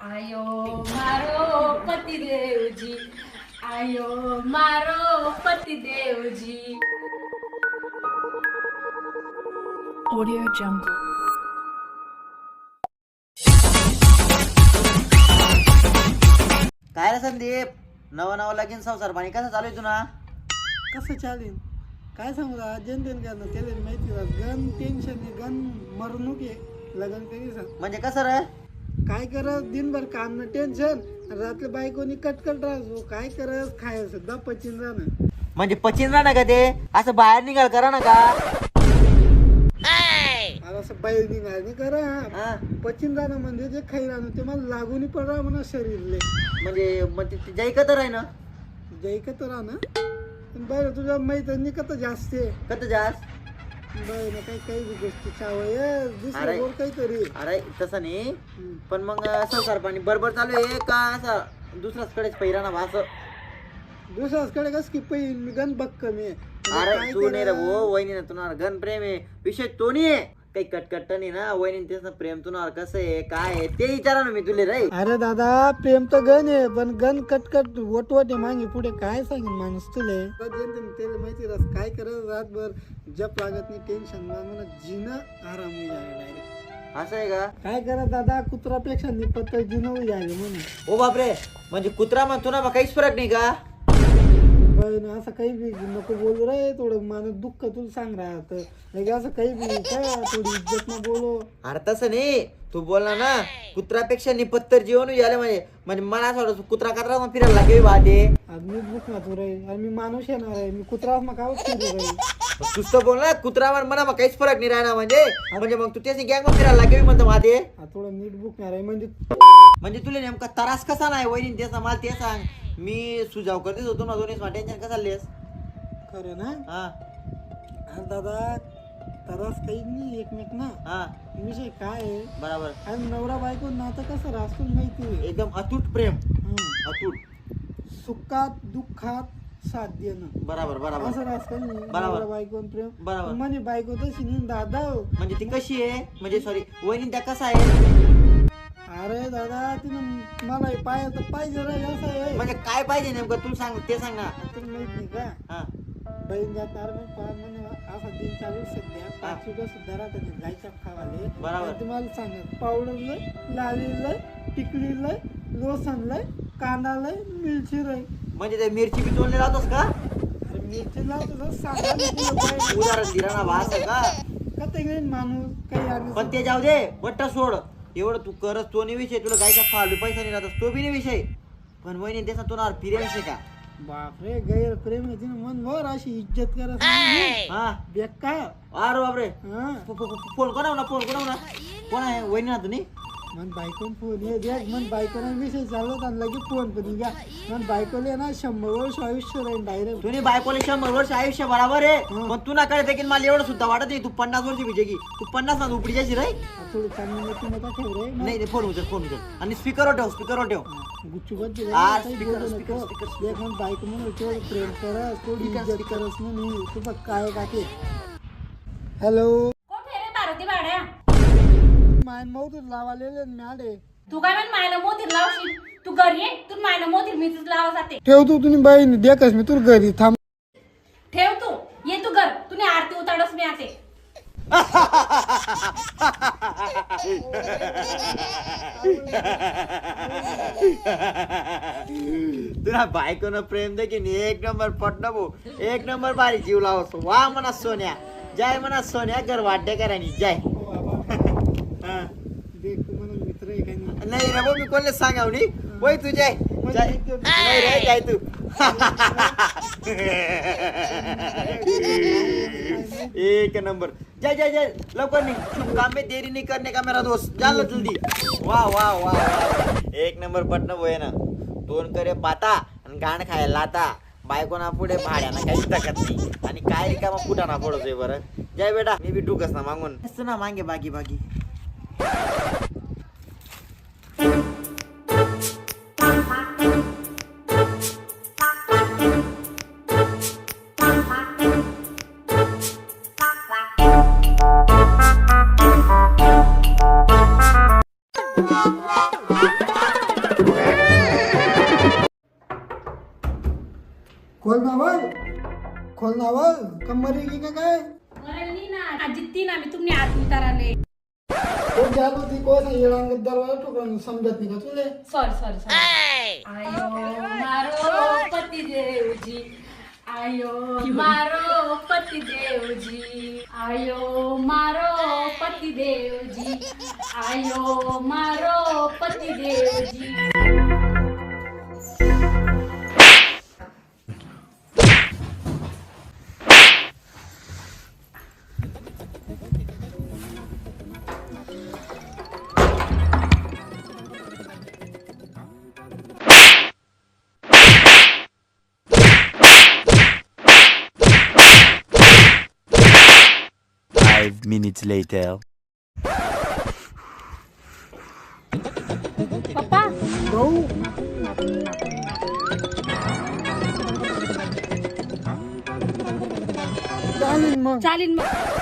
આયો મારો પતિદેવજી આયો મારો પતિદેવજી Audio Jungle. काय रे संदीप नवा नवा लगीन संसार पाणी कसं चालू आहे तुला कसं चालेल काय सांगू रा जनतेन का त्याला माहिती राहत गन टेन्शन आहे गन मरणूक आहे लग्न कधी सांग म्हणजे कसं रे काय करत? दिनभर काम न टेन्शन रात्री बायकोनी कटकट राहतो. काय करत? खायचं सुद्धा पचिन राहणं. म्हणजे पचिन ना का ते? असं बाहेर निघाल करा ना का? मला असं बाहेर निघाली करा. हा? पचिन राहणं म्हणजे जे खाई राहणं ते मला लागून पडा म्हणा शरीरले. म्हणजे मग ते जाई का तर आहे ना? जैकत राहणं. पण बरं तुझ्या मैत्रिणी कत जास्त आहे. कत जास बरं ना काही काही बी गोष्टी चावय. दुसरं अरे. बोल काहीतरी. अरे तसं नाही. हम्म. पण मग संसार पाणी बरोबर चालू आहे. का असं दुसऱ्याच कडेच पहिरा ना बा असं दुसऱ्याकडे कस की पैन मी गण बघ कमी अरे तू नाही रे वहिनी ना तुनार घन प्रेम आहे. विषय तो नाही आहे. काही कटकट नाही ना वहिनी तेच ना प्रेम तुनार कसं आहे काय आहे ते विचारा ना मी तुले रे. अरे दादा प्रेम तर गण आहे पण गण कटकट वटवट आहे मागे पुढे. काय सांगेन माणूस तुले? त्याला माहिती राहत काय करत रातभर? जप लागत नाही टेन्शन मला जिनं आराम असं आहे का? काय करत दादा कुत्रापेक्षा निपत्त जिनं होई जाणे म्हणून. ओ बापरे म्हणजे कुत्रा मग तुला मग काहीच फरक नाही का? पण असं काही बी नको बोलू. रे थोडं माणूस दुःख तुला सांग राहत नाही असं काही बी काय थोडी इज्जत न बोलो. अरे तसं नाही. तू बोलला ना कुत्रापेक्षा निपत्तर जीवन झालं म्हणजे म्हणजे मला असं वाटतं कुत्रा मग फिरायला लागेल वादे. आज मी ना तू रे आणि मी माणूस येणार आहे. मी कुत्रा मग काय फिरू रे तूच तर बोल ना कुत्रा म्हणा मग काहीच फरक नाही राहणार म्हणजे म्हणजे मग तू त्याची गँग मग फिरायला लागेल म्हणतो हा, थोडं नीट बुकणार आहे म्हणजे म्हणजे तुला नेमका त्रास कसा नाही वहिनी ते सांग मला ते सांग मी सुजाव करतेच होतो ना दोन्ही टेन्शन कसा लेस खरं ना हा अरे दादा तरास काही नाही एकमेक ना हा विषय काय आहे बराबर आणि नवरा बायको नातं कसं राहतो माहिती आहे एकदम अतूट प्रेम हं. अतूट सुखात दुःखात साथ देणं बराबर बराबर. असं राहतं ना बरोबर. नवरा बायको आणि प्रेम. बरोबर. म्हणे बायको तशी नाही दादा हो. म्हणजे ती कशी आहे? म्हणजे सॉरी वहिनी त्या कसा आहे? अरे दादा तिनं मला पाहायचं पाहिजे रे असं आहे. म्हणजे काय पाहिजे नेमकं? तू सांग ते सांग ना. तुला माहीत नाही का? हा. बहीण जाणार मग पाच म्हणे असा दिन चालू सध्या. पाच रुपये सुद्धा राहतात ते गायच्या खावाले. बरोबर. आणि तुम्हाला सांगत पावडर लय लाली लय टिकली लय लोसन लय कांदा लय मिरची लय. म्हणजे ते मिरची बी तोडले राहतोस का? मिरची लावतो. उदाहरण दिला ना भास आहे का? माणूस काही पण ते जाऊ दे बट्टा सोड. एवढं तू करत तो नाही विषय. तुला गायचा फालू पैसा नाही राहतस तो बी नाही विषय. पण वहिनी त्याचा तो ना फिरे विषय का? बापरे गैर प्रेम आहे तिनं. मन भर अशी इज्जत करत नाही. हा? बेकार. अरे बापरे. फोन कोणा ना फोन कोणा ना. कोण आहे? वहिनी ना तुम्ही? मन बायकोन फोन ये देख मन बायकोना विषय चाललो आणि लगेच फोन पण घ्या मन बायकोले ना शंभर वर्ष आयुष्य राहील डायरेक्ट तुम्ही बायकोले शंभर वर्ष आयुष्य बराबर आहे हं. पण तू ना कळे देखील मला एवढं सुद्धा वाटत नाही तू पन्नास वर्ष विजय की तू पन्नास ना उपडी जायची रे थोडी चांगली मोठी नका ठेव रे नाही नाही फोन उचल फोन उचल आणि स्पीकरवर ठेव स्पीकरवर ठेव गुच्चू बद्दल रे, हा, speaker, speaker. देख मन बायको म्हणून तेवढं प्रेम करस थोडी Speaker, इज्जत. करस म्हणून तू बघ काय काके हॅलो रे मारुती भाड्या मायन तू लावालेले मॅडे तू काय म्हण मायला मोतीर लावशील? तू घरी ये तू मायला मोतीर मी तुझ लावा जाते. ठेव तू तुम्ही बाईने देखस मी तुला घरी थांब. ठेव तू ये तू घर तुने आरती उताडस मी आते. तुला बायकोनं प्रेम देखील एक नंबर पटना भाऊ एक नंबर भारी जीव लावस. वा म्हणा सोन्या जय म्हणा सोन्या घर वाड्डेकरांनी जय. देख तू म्हणून मित्र आहे का नाही? नाही रे भाऊ मी कोणले सांगाव नी? वय तू जय जय नाही रे जय तू. एक नंबर. जय जय जय लवकर नहीं शुभ काम में देरी नहीं करने का मेरा दोस्त? जान लो जल्दी. वाह वाह वाह वाह. एक नंबर पटणं होय ना. दोन करे पाता आणि गाण खायला लाता. बायकोना पुढे भाड्याना काहीच टाकत नाही. आणि काय रिकामा फुटाना पडतोय बरं. जय बेटा मी बी डुकस ना मागून. असं ना मागे बाकी बाकी खोलनावर खोलनावर कंबर येईल का काय? वरली ना. आजी तीन आम्ही तुम्ही आत उताराले. कोण जात होती कोण येणार दरवाजा ठोकून समजत नाही का तुले सॉरी सॉरी सॉरी आयो मारो पती देवजी आयो मारो पती देवजी आयो मारो पती देवजी आयो मारो पती minutes later. Papa! go. Salin mo! Salin mo!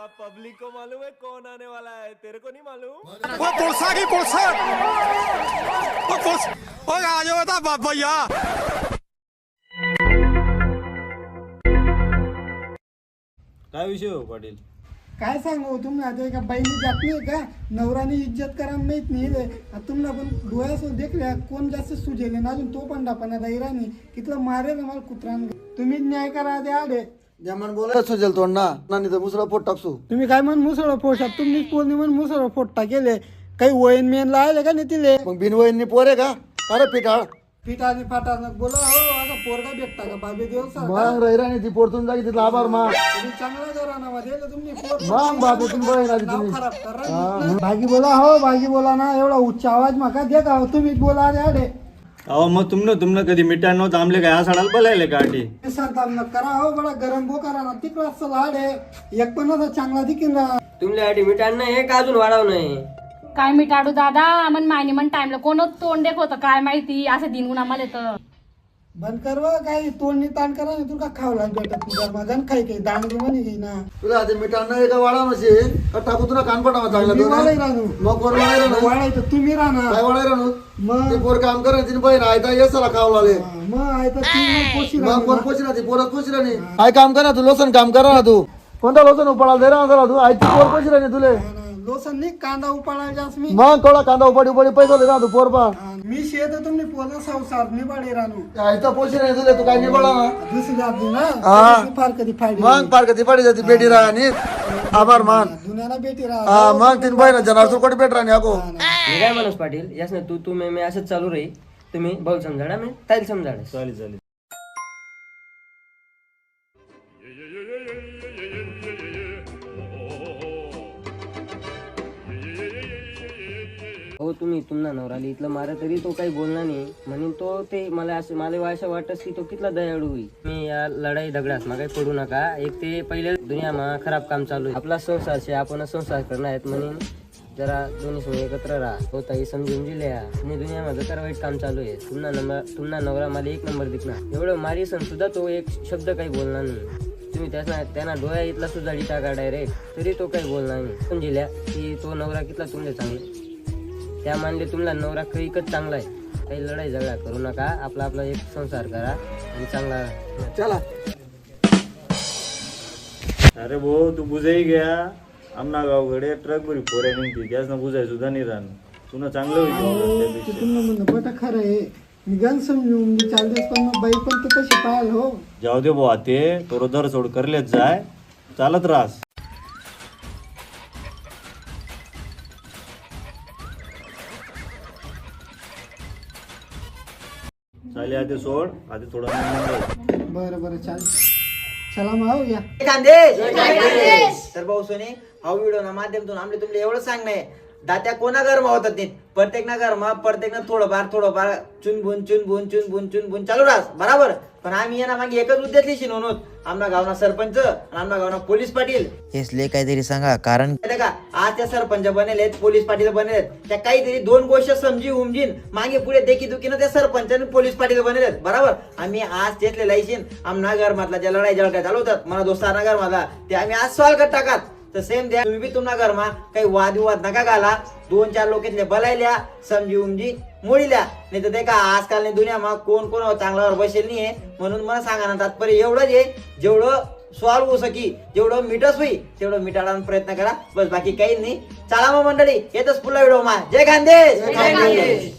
अक्का पब्लिक को मालूम है कौन आने वाला है। तेरे को नहीं मालूम? वो पुलसा की पुलसा वो पुलस वो आ जाओ था बाप भैया। काय विषय हो पाटील? काय सांगू? तुम्ही आता एका बाईने जात नाही का? नवराने इज़्ज़त करा माहित नाही रे. आता तुम्हाला पण डोळ्यासोबत देखल्या कोण जास्त सुजेले ना? अजून तो पण डापणा दैरानी कितलं मारेल ना मला कुत्रान तुम्ही न्याय करा ते आडे. जमान बोला सुजेल तोंड ना नाही तर मुसळा पोट टाकसू. तुम्ही काय म्हण मुसळ फोडशात तुम्ही कोणी म्हण मुसळ फोडता केले काही वयन मेन लायले का नाही तिले मग बिनवयनी पोरे का? अरे पिठाळ पिठाने फाटानं बोला हो आता पोरगा भेटता का? बाबे देव सर मग रहिराणी ती पोरतून जागी तिथला आभार मा. तुम्ही चांगला करा ना मध्ये तुम्ही पोर- मग बाबू तुम्ही बघा आधी नाव तुम्ही. खराब करा भागी बोला हो भागी बोला ना एवढा उच्च आवाज माका दे का तुम्ही बोला अरे अरे. अहो मग तुमनं तुमनं कधी मिठाण थांबले काय? साडाला बोलायले का आठी सांगता न करा हो बडा गरम भो करा ना तिकडं असं लाडे एक पण चांगला दिकीन ना. तुमच्यासाठी मिठाण नाही हे का अजून वाढव नाही? काय मी टाडू दादा? मन मायने मन टाइमला कोण तोंड देख होतं काय माहिती? असं दिन आम्हाला तर बंद कर व काही तोंडनी ताण करा ना तुला खावला भेटत तुझ्या मगन खाई काही दाण दे म्हणे घेई ना. तुला आधी मिठाण एका वाढा नसे का टाकू तुला कान पडावा चांगला मी तो वाळाई ना राहू. मग राहणार? वाळायचं तुम्ही काय राहणार वाढाय राहणार? मग? ते पोर काम करा तिने बहीण आयता येसाला लागले. मग आहे तर तुम्ही पोशी मग कोण राहणार पोची ना. ती पोरत पोची राहणी. काय काम करा तू लोसन काम करा ना तू. कोणता लोसन उपळा दे ना तू. ती पोर पोची राहणी तुले. नाही कांदा उपाळा जास मी मग थोडा कांदा उपाडी उपाडी पैसे दे ना तू पोर पा हा, मी शेत तुम्ही पोला संसार निबाडे पोची राहणी तुले तू काय निवडा ना? दुसरी जाती ना? हा. दुसरी फार कधी फायदे मग पार कधी पडी जाती बेटी राहणी आभार मान. दुनियाला बेटी राहा. हा मग तीन बहीण जनावर तू कोटी भेट राहणी मी काय माणूस पाटील यास नाही तू तू मी मी असंच चालू राही तुम्ही भाऊ समजाडा मी ताईल समजाडा. चालेल चालेल. हो तुम्ही तुम्हाला नवराली इथलं मारा तरी तो काही बोलणार नाही. म्हणून तो ते मला असं मला असं वाटत की तो कितला दयाळू होईल. मी या लढाई दगडात मागे पडू नका. एक ते पहिले दुनियामा खराब काम चालू आहे. आपला संसार शे आपण संसार करणार आहेत म्हणून जरा दोन्ही समोर एकत्र राहा. होता हे समजून दिल्या आणि दुनियामध्ये तर वाईट काम चालू आहे. तुम्हाला नंबर तुम्हाला नवरा मला एक नंबर दिसणार एवढं मारी सण सुद्धा तो एक शब्द काही बोलणार नाही. तुम्ही त्याचा त्यांना डोळ्या इथला सुद्धा डिटा काढाय डायरेक्ट तरी तो काही बोलणार नाही. समजिल्या की तो नवरा कितला तुमच्या चांगला त्या मानले तुमला नवरा कैकच चांगला आहे. काही लढाई झगडा करू नका. आपला आपला एक संसार करा आणि चांगला राहा. चला. अरे भाऊ तू बुजाई घ्या. आमना गावकडे ट्रक बरी पोऱ्या निघते. त्याच ना बुजाय सुद्धा नाही राहणं तुला चांगलं होईल वावरात त्यापेक्षा. तुम्ही म्हणणं बटा खरं आहे. मी गण समजून मी पण मग बाई पण तर तशी पाहायला हो. जाऊ दे भाऊ ते तो दर सोड करलेच जाय. चालत राहस. चालेल आधी सोड. आधी थोडा. बरं बरं चाल चला मग या खानदेश तर भाऊ सोने हा व्हिडिओ ना माध्यमातून आमले तुमले एवढं सांगणे. दात्या कोणा गरमा होतात ते प्रत्येक ना घरमा प्रत्येक ना थोडंफार थोडंफार चुनबुन चुनबुन चुनबुन चुनबुन. चालू राहस बराबर. पण आम्ही येणार मागे एकच उद्देशली शिनवून आमना गावना सरपंच आणि आमना गावना पोलीस पाटील. हेसले काहीतरी सांगा कारण का? आज त्या सरपंच बनेलेत पोलीस पाटील बनेलेत. त्या काहीतरी दोन गोष्ट समजी उमजीन मागे पुढे देखी दुखीनं त्या सरपंच आणि पोलीस पाटील बनेलेत. बरोबर? आम्ही आज तेचले लायशीन आमना घर मधला ज्या लढाई जळकाय चालू होतात मला दोस्ताना घर मधला ते आम्ही आज सॉल्व कर टाकात. तर सेम द्या तुम्ही बी तुम्हाला घरमा काही वादविवाद नका घाला. दोन चार लोकेतले बलायल्या समजी उमजी मोडील्या. नाही तर ते का आजकाल दुनियामा कोण कोण चांगल्यावर बसेल नाही म्हणून मला सांगा ना तात्पर्य एवढंच आहे. जेवढं सॉल्व होऊ सकी जेवढं मिटस होई तेवढं मिटाळायला प्रयत्न करा. बस बाकी काही नाही. चला मग मंडळी येतच पुन्हा व्हिडिओ मा. जय खानदेश.